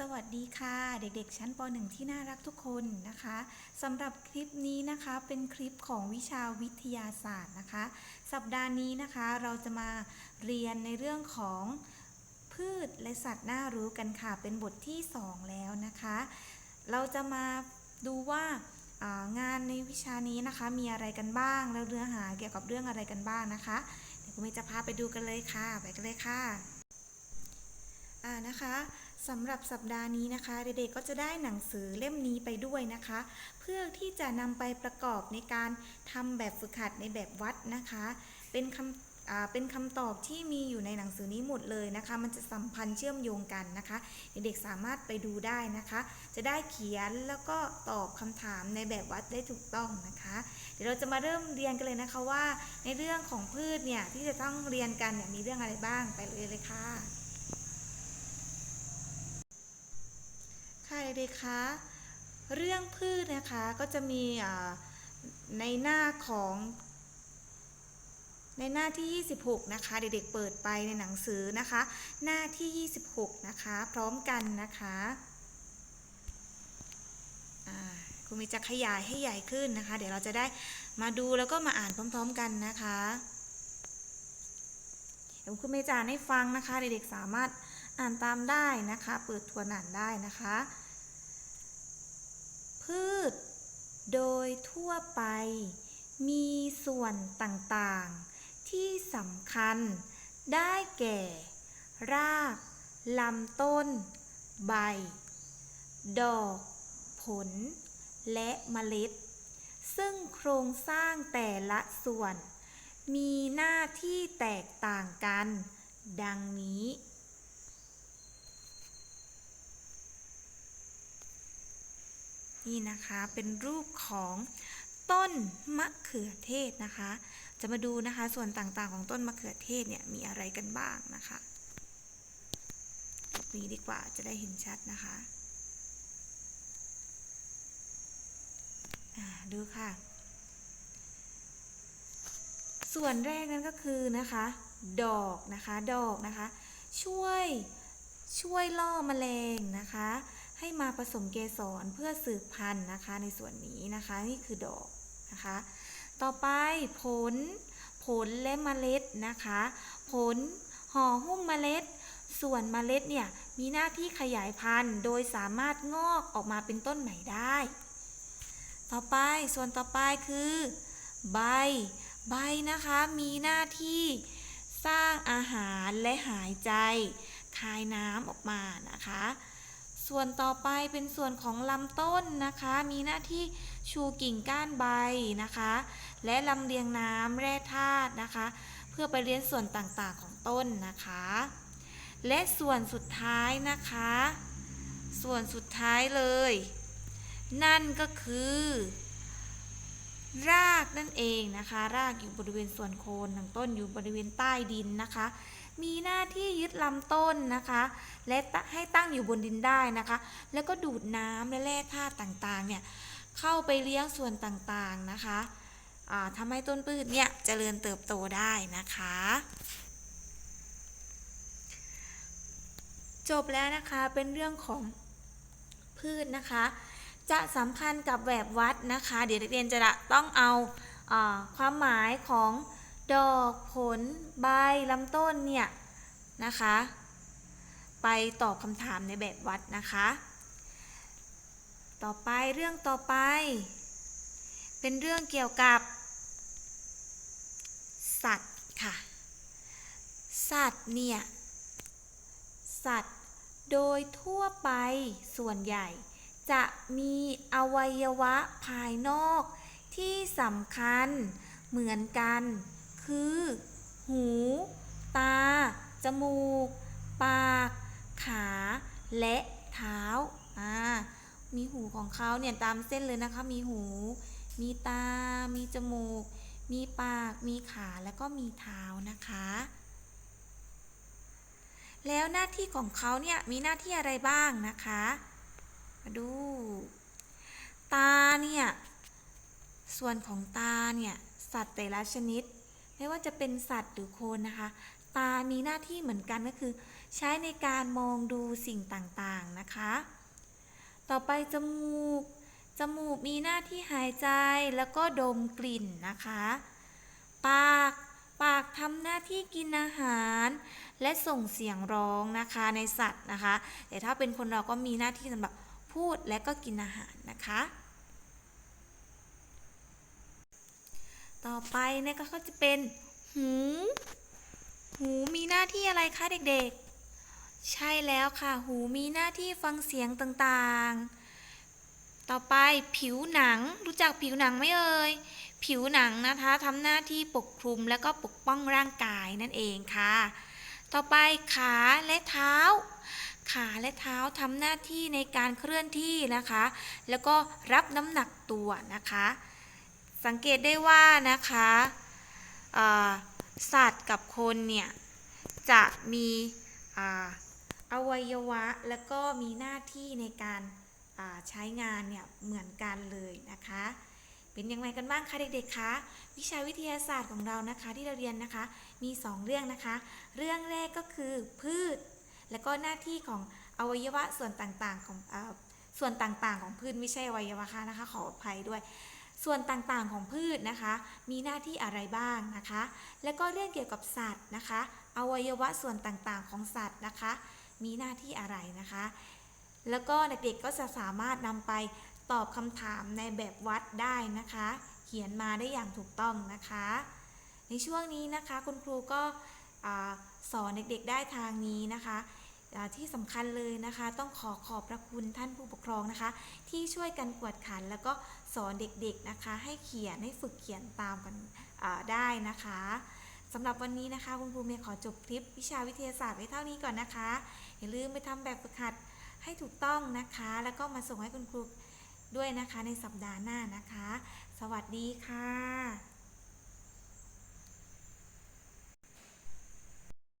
สวัสดีค่ะเด็กๆ ชั้นป .1 ที่น่ารักทุกคนนะคะสำหรับคลิปนี้นะคะเป็นคลิปของวิชาวิทยาศาสตร์นะคะ สัปดาห์นี้นะคะเราจะมาเรียนในเรื่องของพืชและสัตว์น่ารู้กันค่ะ เป็นบทที่ 2 แล้วนะคะ เราจะมาดูว่างานในวิชานี้นะคะมีอะไรกันบ้าง แล้วเนื้อหาเกี่ยวกับเรื่องอะไรกันบ้างนะคะเดี๋ยวคุณเมย์จะพาไปดูกันเลยค่ะ ไปกันเลยค่ะอ่านะคะ สำหรับสัปดาห์นี้นะคะเด็กๆก็จะได้หนังสือเล่มนี้ไปด้วยนะคะ เพื่อที่จะนำไปประกอบในการทำแบบฝึกหัดในแบบวัดนะคะ เป็นคำเป็นคำตอบที่มีอยู่ในหนังสือนี้หมดเลยนะคะ มันจะสัมพันธ์เชื่อมโยงกันนะคะ เด็กๆสามารถไปดูได้นะคะ จะได้เขียนแล้วก็ตอบคำถามในแบบวัดได้ถูกต้องนะคะ เดี๋ยวเราจะมาเริ่มเรียนกันเลยนะคะว่า ในเรื่องของพืชเนี่ยที่จะต้องเรียนกันเนี่ยมีเรื่องอะไรบ้างไปเลยเลยค่ะ ค่ะเด็กๆคะ เรื่องพืชนะคะก็จะมีในหน้าของในหน้าที่ 26 นะคะ เด็กๆ เปิดไปในหนังสือนะคะ หน้าที่ 26 นะคะ พร้อมกันนะคะครูมีจะขยายให้ใหญ่ขึ้นนะคะ เดี๋ยวเราจะได้มาดูแล้วก็มาอ่านพร้อม ๆ กันนะคะเดี๋ยวคุณเมจะอ่านให้ฟังนะคะ เด็กๆ สามารถอ่านตามได้นะคะ เปิดทวนอ่านได้นะคะ พืช โดยทั่วไป มีส่วนต่างๆ ที่สำคัญ ได้แก่ รากลำต้น ใบ ดอก ผล และเมล็ด ซึ่งโครงสร้างแต่ละส่วน มีหน้าที่แตกต่างกัน ดังนี้ นี่นะคะเป็นรูปของต้นมะเขือเทศนะคะ จะมาดูนะคะส่วนต่างๆของต้นมะเขือเทศเนี่ยมีอะไรกันบ้างนะคะนี้ดีกว่าจะได้เห็นชัดนะคะดูค่ะ ส่วนแรกนั้นก็คือนะคะ ดอกนะคะ ดอกนะคะ ช่วยช่วยล่อแมลงนะคะ ให้มาผสมเกสรเพื่อสืบพันธุ์นะคะในส่วนนี้นะคะนี่คือดอกนะคะ ต่อไปผล ผลและเมล็ดนะคะ ผลห่อหุ้มเมล็ด ส่วนเมล็ดเนี่ยมีหน้าที่ขยายพันธุ์ โดยสามารถงอกออกมาเป็นต้นใหม่ได้ ต่อไปส่วนต่อไปคือ ใบ ใบนะคะมีหน้าที่สร้างอาหารและหายใจ คายน้ำออกมานะคะ ส่วนต่อไปเป็นส่วนของลำต้นนะคะ มีหน้าที่ชูกิ่งก้านใบนะคะ และลำเลียงน้ำแร่ธาตุนะคะ เพื่อไปเลี้ยงส่วนต่างๆของต้นนะคะ และส่วนสุดท้ายนะคะ ส่วนสุดท้ายเลย นั่นก็คือ รากนั่นเองนะคะ รากอยู่บริเวณส่วนโคนของต้นอยู่บริเวณใต้ดินนะคะ มีหน้าที่ยึดลำต้นนะคะ และให้ตั้งอยู่บนดินได้นะคะ แล้วก็ดูดน้ำและแร่ธาตุต่างๆเนี่ยเข้าไปเลี้ยงส่วนต่างๆนะคะทำให้ต้นพืชเนี่ยเจริญเติบโตได้นะคะ จบแล้วนะคะเป็นเรื่องของพืชนะคะ จะสัมพันธ์กับแบบวัดนะคะ เดี๋ยวนักเรียนจะต้องเอาอาความหมายของ ดอกผลใบลำต้นเนี่ยนะคะ ไปตอบคำถามในแบบวัดนะคะ ต่อไปเรื่องต่อไป เป็นเรื่องเกี่ยวกับ สัตว์ค่ะ สัตว์เนี่ย สัตว์โดยทั่วไปส่วนใหญ่ จะมีอวัยวะภายนอกที่สำคัญเหมือนกัน คือ หู ตา จมูก ปาก ขา และเท้า อ่า มีหูของเขาเนี่ยตามเส้นเลยนะคะ มีหู มีตา มีจมูก มีปาก มีขา แล้วก็มีเท้านะคะ แล้วหน้าที่ของเขาเนี่ยมีหน้าที่อะไรบ้างนะคะ มาดู ตาเนี่ย ส่วนของตาเนี่ย สัตว์แต่ละชนิด ไม่ว่าจะเป็นสัตว์หรือคนนะคะ ตามีหน้าที่เหมือนกันก็คือ ใช้ในการมองดูสิ่งต่างๆนะคะ ต่อไปจมูก จมูกมีหน้าที่หายใจแล้วก็ดมกลิ่นนะคะ ปาก ปากทำหน้าที่กินอาหาร และส่งเสียงร้องนะคะในสัตว์นะคะ แต่ถ้าเป็นคนเราก็มีหน้าที่สำหรับพูดและก็กินอาหารนะคะ ต่อไปเนี่ยก็จะเป็นหู หูมีหน้าที่อะไรคะเด็กๆ ใช่แล้วค่ะ หูมีหน้าที่ฟังเสียงต่างๆ ต่อไปผิวหนังรู้จักผิวหนังไหมเอ่ย ผิวหนังนะคะทำหน้าที่ปกคลุมและก็ปกป้องร่างกายนั่นเองค่ะ ต่อไปขาและเท้าขาและเท้าทำหน้าที่ในการเคลื่อนที่นะคะ แล้วก็รับน้ำหนักตัวนะคะ สังเกตได้ว่านะคะสัตว์กับคนเนี่ย จะมีอวัยวะและก็มีหน้าที่ในการใช้งานเนี่ย เหมือนกันเลยนะคะ เป็นยังไงกันบ้างคะเด็กๆคะวิชาวิทยาศาสตร์ของเรานะคะที่เราเรียนนะคะมี 2 เรื่องนะคะ เรื่องแรกก็คือพืช และก็หน้าที่ของอวัยวะส่วนต่างๆของอส่วนต่างๆ ของพืชไม่ใช่อวัยวะค่ะนะคะขออภัยด้วย ส่วนต่างๆของพืชนะคะ มีหน้าที่อะไรบ้างนะคะ แล้วก็เรื่องเกี่ยวกับสัตว์นะคะ อวัยวะส่วนต่างๆของสัตว์นะคะ มีหน้าที่อะไรนะคะ แล้วก็เด็กๆก็จะสามารถนำไปตอบคำถามในแบบวัดได้นะคะ เขียนมาได้อย่างถูกต้องนะคะ ในช่วงนี้นะคะคุณครูก็อสอนเด็กๆได้ทางนี้นะคะ ที่สำคัญเลยนะคะ ต้องขอขอบพระคุณท่านผู้ปกครองนะคะ ที่ช่วยกันกวดขันแล้วก็สอนเด็กๆนะคะ ให้เขียนให้ฝึกเขียนตามกันได้นะคะสำหรับวันนี้นะคะ คุณครูเมย์ขอจบคลิปวิชาวิทยาศาสตร์ไว้เท่านี้ก่อนนะคะ อย่าลืมไปทำแบบฝึกหัดให้ถูกต้องนะคะ แล้วก็มาส่งให้คุณครูด้วยนะคะในสัปดาห์หน้านะคะ สวัสดีค่ะ